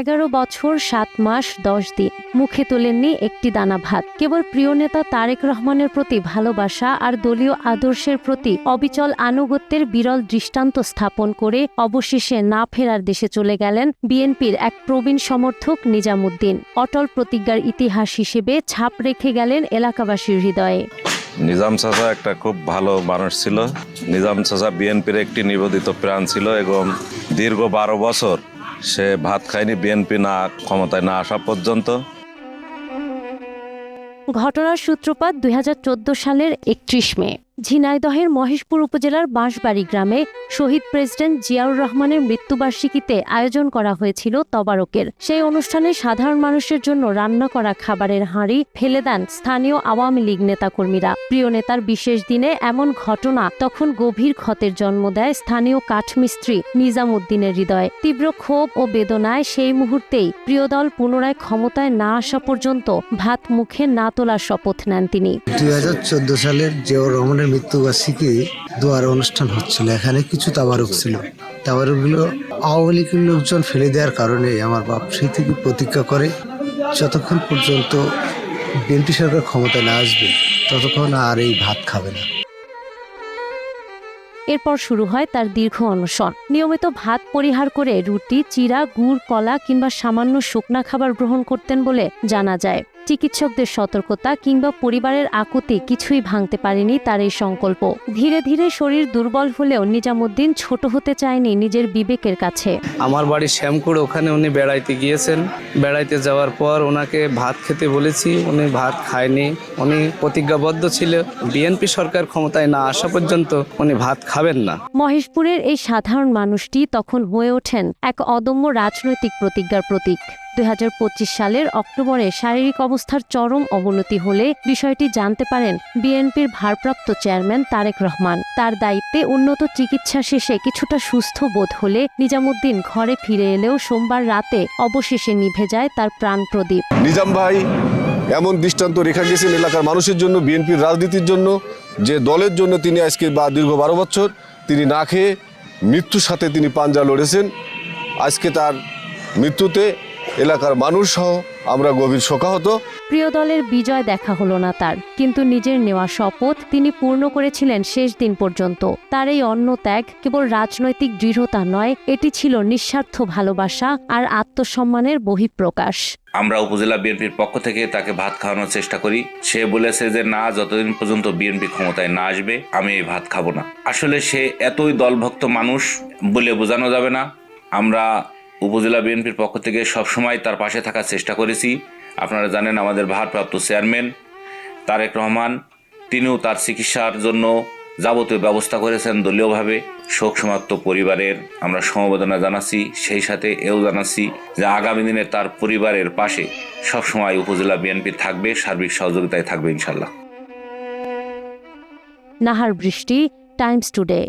এগারো বছর, সাত মাস, দশ দিন। মুখে তোলেননি একটি দানা ভাত। কেবল প্রিয় নেতা তারেক রহমানের প্রতি ভালোবাসা আর দলীয় আদর্শের প্রতি অবিচল আনুগত্যের বিরল দৃষ্টান্ত স্থাপন করে অবশেষে না ফেরার দেশে চলে গেলেন বিএনপির এক প্রবীণ সমর্থক নিজামুদ্দিন। অটল প্রতিজ্ঞার ইতিহাস হিসেবে ছাপ রেখে গেলেন এলাকাবাসীর হৃদয়ে। নিজাম চাচা একটা খুব ভালো মানুষ ছিল। নিজাম চাচা বিএনপির একটি নিবেদিত প্রাণ ছিল এবং দীর্ঘ বারো বছর সে ভাত খায়নি, বিএনপি না, ক্ষমতায় না আসা পর্যন্ত। ঘটনার সূত্রপাত দুই হাজার চোদ্দ সালের একত্রিশ মে। ঝিনাইদহের মহেশপুর উপজেলার বাঁশবাড়ি গ্রামে শহীদ প্রেসিডেন্ট জিয়াউর রহমানের মৃত্যুবার্ষিকীতে আয়োজন করা হয়েছিল তবারকের। সেই অনুষ্ঠানে সাধারণ মানুষের জন্য রান্না করা খাবারের হাঁড়ি ফেলে দেন স্থানীয় আওয়ামী লীগ নেতাকর্মীরা। প্রিয় নেতার বিশেষ দিনে এমন ঘটনা তখন গভীর ক্ষতের জন্ম দেয় স্থানীয় কাঠমিস্ত্রি নিজামুদ্দিনের হৃদয়ে। তীব্র ক্ষোভ ও বেদনায় সেই মুহূর্তেই প্রিয় দল পুনরায় ক্ষমতায় না আসা পর্যন্ত ভাত মুখে না তোলার শপথ নেন তিনি। দুই হাজার চোদ্দ সালের জিয়াউর রহমানের মৃত্যুবার্ষিকী দুয়ারে অনুষ্ঠান হচ্ছিল। এখানে কিছু তাবারক ছিল। তাবারকগুলো আওয়ামী লীগের লোকজন ফেলে দেওয়ার কারণে আমার বাপ সেই থেকে প্রতিজ্ঞা করে, যতক্ষণ পর্যন্ত বিএনপি সরকার ক্ষমতায় না আসবে, ততক্ষণ আর এই ভাত খাবে না। এরপর শুরু হয় তার দীর্ঘ অনশন। নিয়মিত ভাত পরিহার করে রুটি, চিরা, গুড়, কলা কিংবা সামান্য শুকনা খাবার গ্রহণ করতেন বলে জানা যায়। চিকিৎসকদের সতর্কতা কিংবা পরিবারের আকুতি কিছুই ভাঙতে পারেনি তার এই সংকল্প। ধীরে ধীরে শরীর দুর্বল হলেও নিজামুদ্দিন ছোট হতে চায়নি নিজের বিবেকের কাছে। আমার বাড়ি শ্যামকুড় ওখানে উনি বেড়াইতে গিয়েছেন। বেড়াইতে যাওয়ার পর ওনাকে ভাত খেতে বলেছি উনি ভাত খায়নি। উনি প্রতিজ্ঞাবদ্ধ ছিল বিএনপি সরকার ক্ষমতায় না আসা পর্যন্ত উনি ভাত খাবেন না। মহেশপুরের এই সাধারণ মানুষটি তখন হয়ে ওঠেন এক অদম্য রাজনৈতিক প্রতিজ্ঞার প্রতীক। দুই হাজার পঁচিশ সালের অক্টোবরে শারীরিক অবস্থার চরম অবনতি হলে বিষয়টি জানতে পারেন বিএনপির ভারপ্রাপ্ত চেয়ারম্যান তারেক রহমান। তার দায়িত্বে উন্নত চিকিৎসা শেষে কিছুটা সুস্থ বোধ হলে নিজামুদ্দিন ঘরে ফিরে এলেও সোমবার রাতে অবশেষে নিভে যায় তার প্রাণ প্রদীপ নিজাম ভাই, এমন দৃষ্টান্ত রেখা গেছেন এলাকার মানুষের জন্য, বিএনপির রাজনীতির জন্য, যে দলের জন্য তিনি আজকে বা দীর্ঘ বারো বছর তিনি না খেয়ে মৃত্যুর সাথে তিনি পাঞ্জা লড়েছেন। আজকে তার মৃত্যুতে এলাকার মানুষ সহ আমরা গভীর শোকাহত। প্রিয় দলের বিজয় দেখা হলো না তার কিন্তু নিজের নেওয়া শপথ তিনি পূর্ণ করেছিলেন শেষ দিন পর্যন্ত। তার এই অন্ন ত্যাগ কেবল রাজনৈতিক দৃঢ়তা নয় এটি ছিল নিঃস্বার্থ ভালোবাসা আর আত্মসম্মানের বহিঃপ্রকাশ। আমরা উপজেলা বিএনপির পক্ষ থেকে তাকে ভাত খাওয়ানোর চেষ্টা করি। সে বলেছে যে না যতদিন পর্যন্ত বিএনপি ক্ষমতায় না আসবে আমি এই ভাত খাব না। আসলে সে এতই দলভক্ত মানুষ বলে বোঝানো যাবে না। আমরা উপজেলা বিএনপির পক্ষ থেকে সবসময় তার পাশে থাকার চেষ্টা করেছি। আপনারা জানেন আমাদের ভারপ্রাপ্ত চেয়ারম্যান তারেক রহমান, তিনিও তার চিকিৎসার জন্য যাবতীয় ব্যবস্থা করেছেন দলীয়ভাবে। শোক সমাপ্ত পরিবারের আমরা সমবেদনা জানাচ্ছি, সেই সাথে এও জানাচ্ছি যে আগামী দিনে তার পরিবারের পাশে সবসময় উপজেলা বিএনপি থাকবে, সার্বিক সহযোগিতায় থাকবে ইনশাল্লাহ নাহার বৃষ্টি, টাইমস টুডে।